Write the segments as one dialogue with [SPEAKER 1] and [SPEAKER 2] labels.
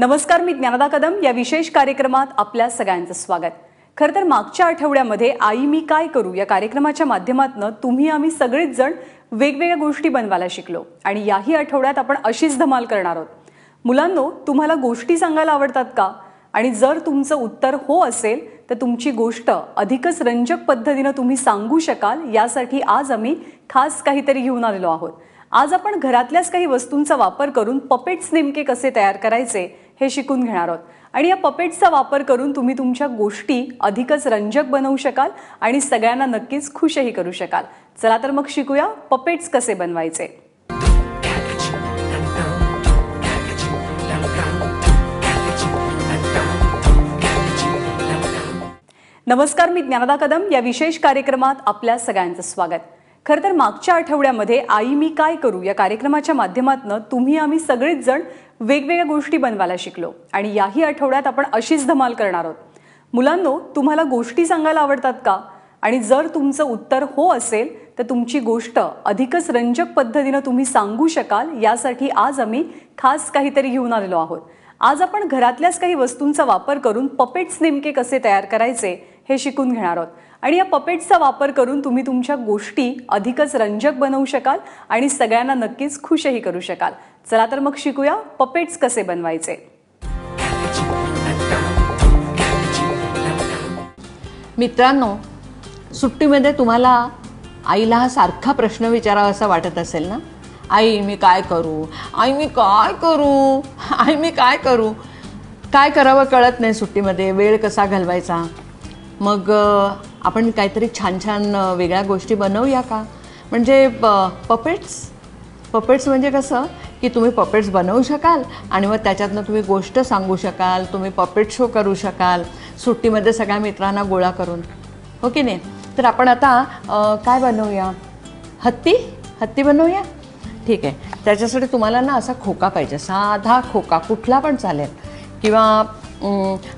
[SPEAKER 1] नमस्कार मी ज्ञानदा कदम. या विशेष कार्यक्रमात आपल्या सगळ्यांचं स्वागत. खरं तर मागच्या आठवड्यामध्ये आई मी काय करू या कार्यक्रमाच्या माध्यमातून तुम्ही आम्ही सगळेच जण वेगवेगळ्या गोष्टी बनवायला शिकलो. आणि याही आठवड्यात आपण अशीच धमाल करणार आहोत. मुलांनो तुम्हाला गोष्टी सांगायला आवडतात का? आणि जर तुमचं उत्तर हो असेल तर तुमची गोष्ट अधिकच रंजक पद्धतीनं तुम्ही सांगू शकाल यासाठी आज आम्ही खास काहीतरी घेऊन आलेलो आहोत. आज आपण घरातल्याच काही वस्तूंचा वापर करून पपेट्स नेमके कसे तयार करायचे हे शिकून घेणार आहोत. आणि या पपेट्सचा वापर करून तुम्ही तुमच्या गोष्टी अधिकच रंजक बनवू शकाल आणि सगळ्यांना नक्कीच खुशही करू शकाल. चला तर मग शिकूया पपेट्स कसे बनवायचे. नमस्कार मी ज्ञानदा कदम. या विशेष कार्यक्रमात आपल्या सगळ्यांचं स्वागत. खरं तर मागच्या आठवड्यामध्ये आई मी काय करू या कार्यक्रमाच्या माध्यमातून तुम्ही आम्ही सगळेच जण वेगवेगळ्या गोष्टी बनवायला शिकलो. आणि याही आठवड्यात आपण अशीच धमाल करणार आहोत. मुलांनो तुम्हाला गोष्टी सांगायला आवडतात का? आणि जर तुमचं उत्तर हो असेल तर तुमची गोष्ट अधिकच रंजक पद्धतीनं तुम्ही सांगू शकाल यासाठी आज आम्ही खास काहीतरी घेऊन आलेलो आहोत. आज आपण घरातल्याच काही वस्तूंचा वापर करून पपेट्स नेमके कसे तयार करायचे हे शिकून घेणार आहोत. आणि या पपेट्सचा वापर करून तुम्ही तुमच्या गोष्टी अधिकच रंजक बनवू शकाल आणि सगळ्यांना नक्कीच खुशही करू शकाल. चला तर मग शिकूया पपेट्स कसे बनवायचे.
[SPEAKER 2] मित्रांनो सुट्टीमध्ये तुम्हाला आईला हा सारखा प्रश्न विचारावा असा वाटत असेल ना? आई मी काय करू? आई मी काय करू? आई मी काय करू? काय करावं कळत नाही सुट्टीमध्ये? वेळ कसा घालवायचा? मग आपण काहीतरी छान छान वेगळ्या गोष्टी बनवूया का? म्हणजे प पपेट्स पपेट्स म्हणजे कसं? की तुम्ही पपेट्स बनवू शकाल आणि मग त्याच्यातनं तुम्ही गोष्ट सांगू शकाल तुम्ही पपेट शो करू शकाल सुट्टीमध्ये सगळ्या मित्रांना गोळा करून. हो की नाही? तर आपण आता काय बनवूया? हत्ती? हत्ती बनवूया? ठीक आहे. त्याच्यासाठी तुम्हाला ना असा खोका पाहिजे. साधा खोका कुठला पण चालेल. किंवा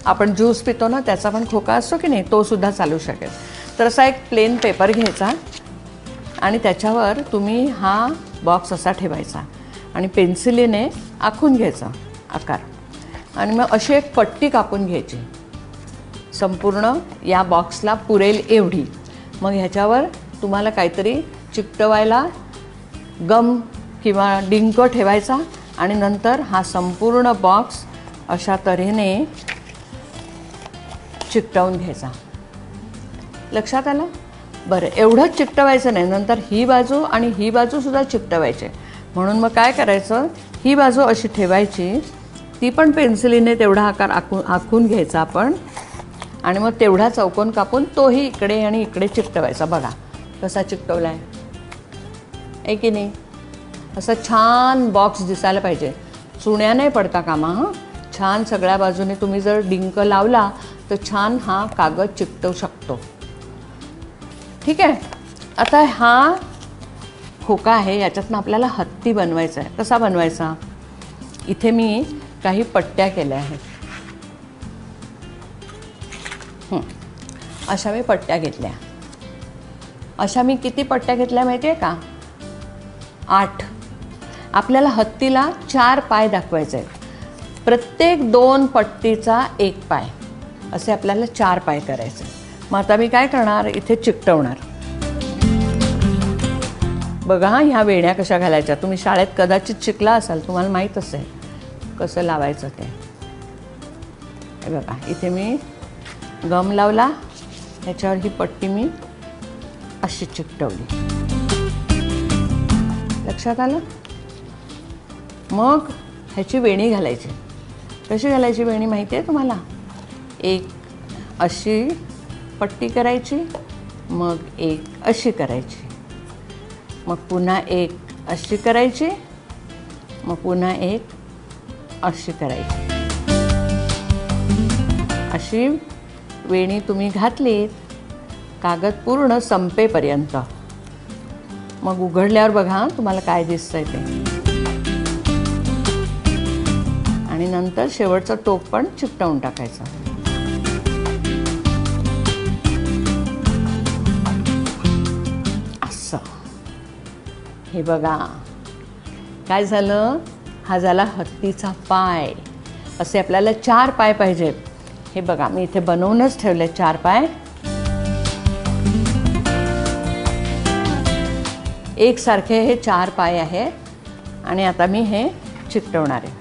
[SPEAKER 2] आपण ज्यूस पितो ना त्याचा पण खोका असतो की नाही तोसुद्धा चालू शकेल. तर असा एक प्लेन पेपर घ्यायचा. आणि त्याच्यावर तुम्ही हा बॉक्स असा ठेवायचा. आणि पेन्सिलीने आखून घ्यायचा आकार. आणि मग अशी एक पट्टी कापून घ्यायची. संपूर्ण या बॉक्सला पुरेल एवढी. मग ह्याच्यावर तुम्हाला काहीतरी चिकटवायला गम किंवा डिंक ठेवायचा आणि नंतर हा संपूर्ण बॉक्स अशा तऱ्हेने चिकटवून घ्यायचा. लक्षात आलं? बरं एवढंच चिकटवायचं नाही. नंतर ही बाजू आणि ही बाजूसुद्धा चिकटवायची. म्हणून मग काय करायचं? ही बाजू अशी ठेवायची. ती पण पेन्सिलीने तेवढा आकार आखून आखून घ्यायचा आपण. आणि मग तेवढा चौकोन कापून तोही इकडे आणि इकडे चिकटवायचा. बघा कसा चिकटवला आहे आहे की नाही? असं छान बॉक्स दिसायला पाहिजे. चुण्या नाही पडता कामा हां? छान सगळ्या बाजूने तुम्ही जर डिंक लावला तर छान हा कागद चिकटवू शकतो. ठीक आहे? आता हा खोका आहे याच्यातनं आपल्याला हत्ती बनवायचा आहे. कसा बनवायचा? इथे मी काही पट्ट्या केल्या आहेत. अशा मी पट्ट्या घेतल्या. अशा मी किती पट्ट्या घेतल्या माहिती आहे का? आठ. आपल्याला हत्तीला चार पाय दाखवायचे आहेत. प्रत्येक दोन पट्टीचा एक पाय. असे आपल्याला चार पाय करायचे मग आता मी काय करणार? इथे चिकटवणार. बघा ह्या वेण्या कशा घालायच्या? तुम्ही शाळेत कदाचित शिकला असाल तुम्हाला माहीत असेल कसं लावायचं ते. हे बघा इथे मी गम लावला याच्यावर ही पट्टी मी अशी चिकटवली. लक्षात आलं? मग ह्याची वेणी घालायची. कशी घालायची वेणी माहिती आहे तुम्हाला? एक अशी पट्टी करायची मग एक अशी करायची. मग पुन्हा एक अशी करायची मग पुन्हा एक अशी करायची. अशी वेणी तुम्ही घातलीत कागद पूर्ण संपेपर्यंत. मग उघडल्यावर बघा तुम्हाला काय दिसतंय ते. आणि नंतर शेवटचं टोक पण चिकटवून टाकायचं. असं. हे बघा. काय झालं? हा झाला हत्तीचा पाय. असे आपल्याला चार पाय पाहिजेत. हे बघा मी इथे बनवूनच ठेवले चार पाय. एकसारखे हे चार पाय आहेत. आणि आता मी हे चिकटवणार आहे.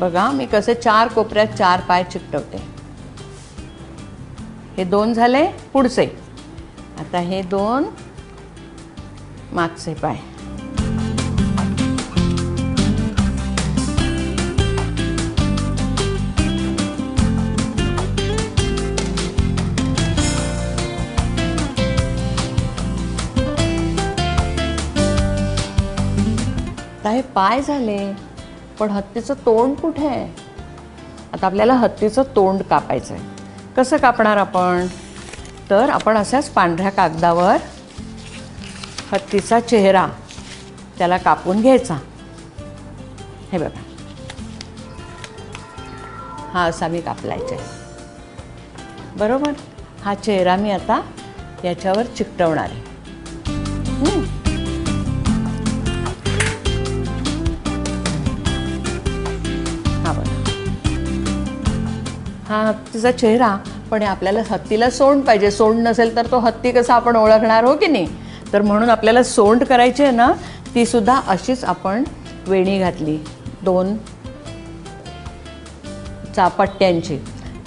[SPEAKER 2] बघा मी कसे चार कोपऱ्यात चार पाय चिकटवते. हे दोन झाले पुढचे. आता हे दोन मागचे पाय. आता हे पाय झाले पण हत्तीचं तोंड कुठे? आहे आता आपल्याला हत्तीचं तोंड कापायचं आहे कसं कापणार आपण? तर आपण अशाच पांढऱ्या कागदावर हत्तीचा चेहरा त्याला कापून घ्यायचा. हे बघा. हा असा मी कापलायचा आहे बरोबर? हा चेहरा मी आता याच्यावर चिकटवणार आहे. हा बघा. हा हत्तीचा चेहरा पण आपल्याला हत्तीला सोंड पाहिजे. सोंड नसेल तर तो हत्ती कसा आपण ओळखणार हो की नाही? तर म्हणून आपल्याला सोंड करायची आहे ना ती सुद्धा अशीच आपण वेणी घातली. दोन चापट्ट्यांची.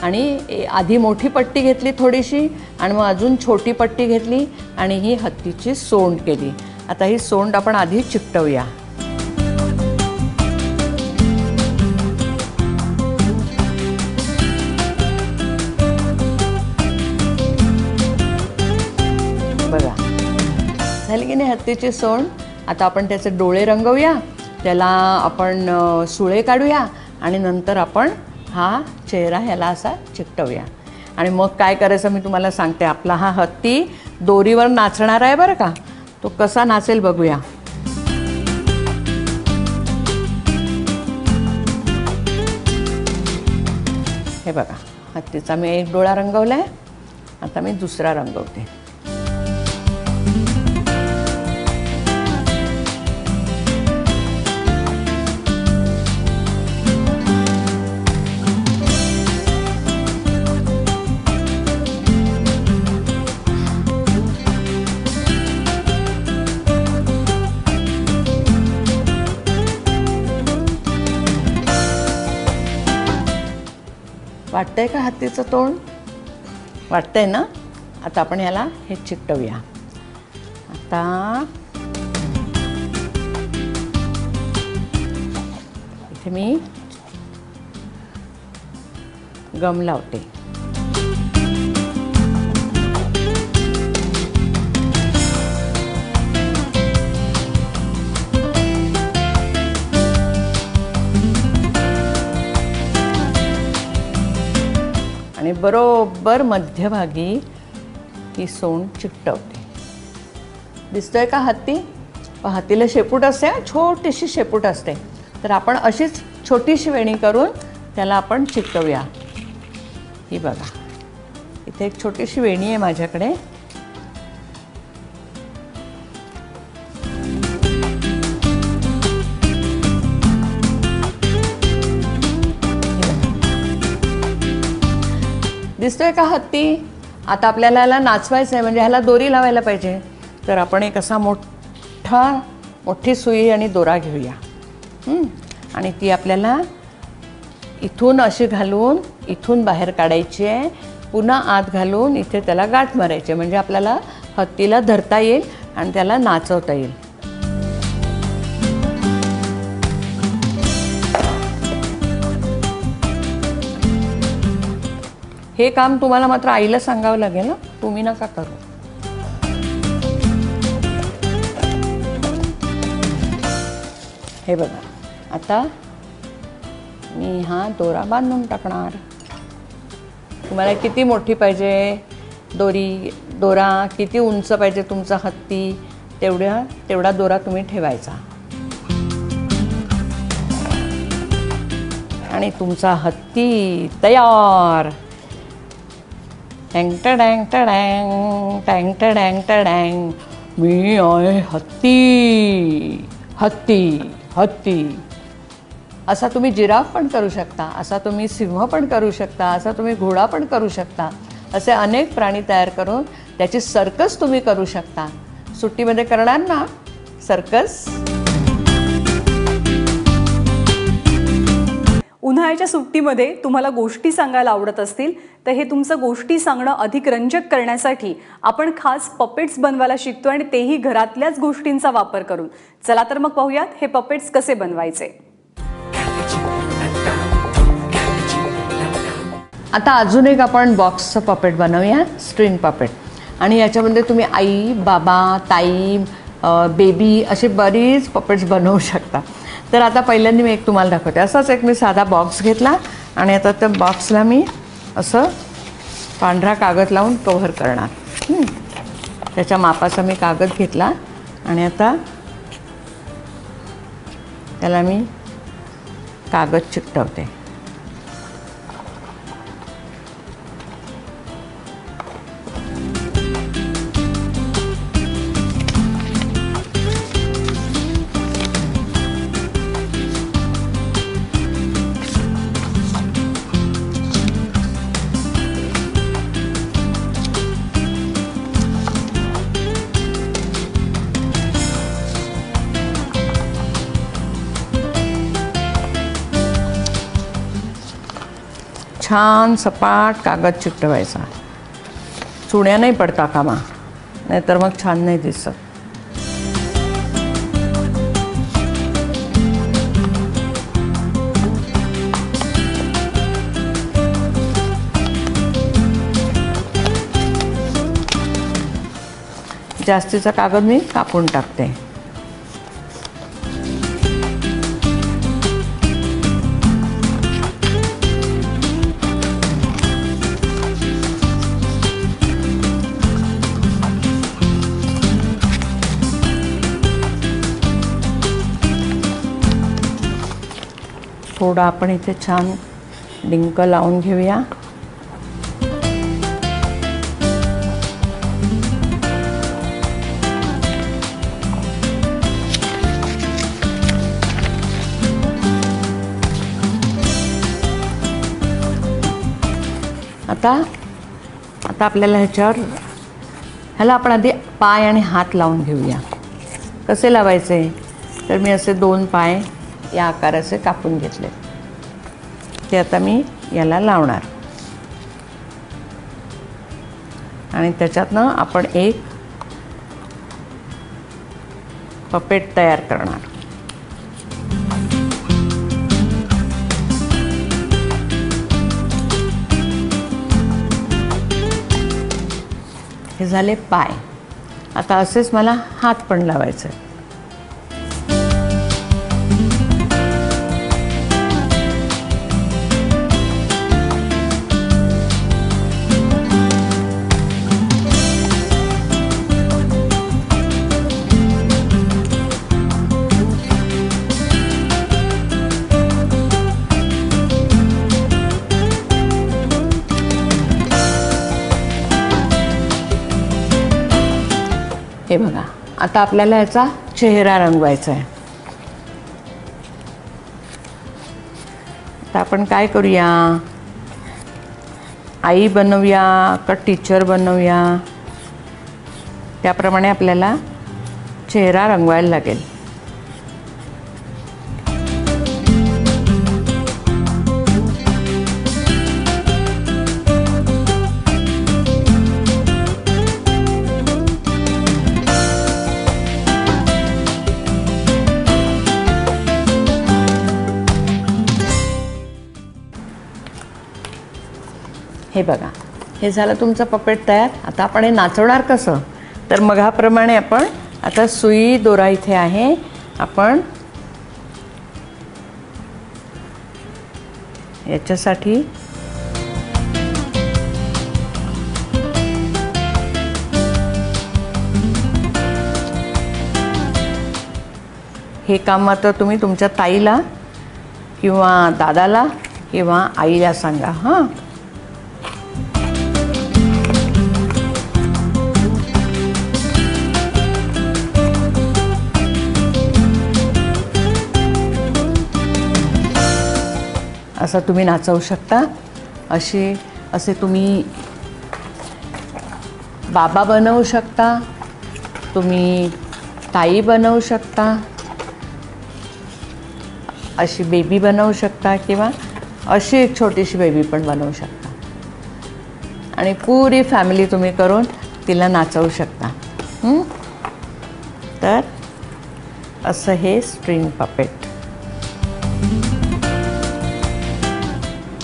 [SPEAKER 2] आणि आधी मोठी पट्टी घेतली थोडीशी आणि मग अजून छोटी पट्टी घेतली आणि ही हत्तीची सोंड केली. आता ही सोंड आपण आधी चिकटवूया. बघा. झाली की नाही हत्तीची सोंड आता आपण त्याचे डोळे रंगवूया त्याला आपण सुळे काढूया आणि नंतर आपण हा चेहरा ह्याला असा चिकटवूया. आणि मग काय करायचं मी तुम्हाला सांगते. आपला हा हत्ती दोरीवर नाचणार आहे बरं का? तो कसा नाचेल बघूया. हे बघा हत्तीचा मी एक डोळा रंगवला आहे आता मी दुसरा रंगवते. वाटतंय का हत्तीचं तोंड? वाटतंय ना? आता आपण ह्याला हे चिकटवूया. आता इथे मी गम लावते. बरोबर मध्यभागी ही सोंड चिकटवते. दिसतोय का हत्ती? हत्तीला शेपूट असते छोटीशी शेपूट असते. तर आपण अशीच छोटीशी वेणी करून त्याला आपण चिकटवूया. ही बघा. इथे एक छोटीशी वेणी आहे माझ्याकडे. दिसतोय का हत्ती? आता आपल्याला ह्याला नाचवायचं आहे म्हणजे ह्याला दोरी लावायला पाहिजे. तर आपण एक असा मोठा मोठी सुई आणि दोरा घेऊया. आणि ती आपल्याला इथून अशी घालून इथून बाहेर काढायची आहे. पुन्हा आत घालून इथे त्याला गाठ मारायची आहे. म्हणजे आपल्याला हत्तीला धरता येईल आणि त्याला नाचवता येईल. हे काम तुम्हाला मात्र आईला सांगावं लागेल ना तुम्ही नका करू. हे बघा आता मी हा दोरा बांधून टाकणार. तुम्हाला किती मोठी पाहिजे? दोरी दोरा किती उंच पाहिजे तुमचा हत्ती? तेवढ्या तेवढा दोरा तुम्ही ठेवायचा. आणि तुमचा हत्ती तयार. टँग टँग टँग टँग टँग टँग मी आहे हत्ती हत्ती हत्ती. असा तुम्ही जिराफ पण करू शकता असा तुम्ही सिंह पण करू शकता असा तुम्ही घोडा पण करू शकता. असे अनेक प्राणी तयार करून त्याची सर्कस तुम्ही करू शकता. सुट्टीमध्ये करणार ना? सर्कस?
[SPEAKER 1] उन्हाळ्याच्या सुट्टीमध्ये तुम्हाला गोष्टी सांगायला आवडत असतील तर हे तुमचं गोष्टी सांगणं अधिक रंजक करण्यासाठी आपण खास पपेट्स बनवायला शिकतो आणि तेही घरातल्याच गोष्टींचा वापर करून. चला तर मग पाहूयात हे पपेट्स कसे बनवायचे.
[SPEAKER 2] आता अजून एक आपण बॉक्सचं पपेट बनवूया स्ट्रिंग पपेट आणि याच्यामध्ये तुम्ही आई बाबा ताई बेबी असे बरीच पपेट्स बनवू शकता. तर आता पहिल्यांदा मी एक तुम्हाला दाखवते. असाच एक मी साधा बॉक्स घेतला आणि आता त्या बॉक्सला मी असं पांढरा कागद लावून कव्हर करणार. त्याच्या मापाचा मी कागद घेतला आणि आता त्याला मी कागद चिकटवते. छान सपाट कागद चिकटवायचा. चुण्या नाही पडता कामा. नाहीतर मग छान नाही दिसत. जास्तीचा कागद मी कापून टाकते. थोडं आपण इथे छान डिंक लावून घेऊया. आता आता आपल्याला ह्याच्यावर ह्याला आपण आधी पाय आणि हात लावून घेऊया. कसे लावायचे? तर मी असे दोन पाय या आकाराचे कापून घेतले. ते आता मी याला लावणार. आणि त्याच्यातनं आपण एक पपेट तयार करणार. हे झाले पाय. आता असेच मला हात पण लावायचं आहे हे बघा आता आपल्याला याचा चेहरा रंगवायचा आहे. आता आपण काय करूया? आई बनवूया का टीचर बनवूया? त्याप्रमाणे आपल्याला चेहरा रंगवायला लागेल. हे बघा हे झालं तुमचं पपेट तयार. आता आपण हे नाचवणार कसं? तर मघाप्रमाणे आपण आता सुई दोरा इथे आहे. आपण याच्यासाठी हे काम मात्र तुम्ही तुमच्या ताईला किंवा दादाला किंवा आईला सांगा हां. असं तुम्ही नाचवू शकता. असे असे तुम्ही बाबा बनवू शकता. तुम्ही ताई बनवू शकता. अशी बेबी बनवू शकता किंवा अशी एक छोटीशी बेबी पण बनवू शकता. आणि पुरी फॅमिली तुम्ही करून तिला नाचवू शकता. तर असं हे स्ट्रिंग पपेट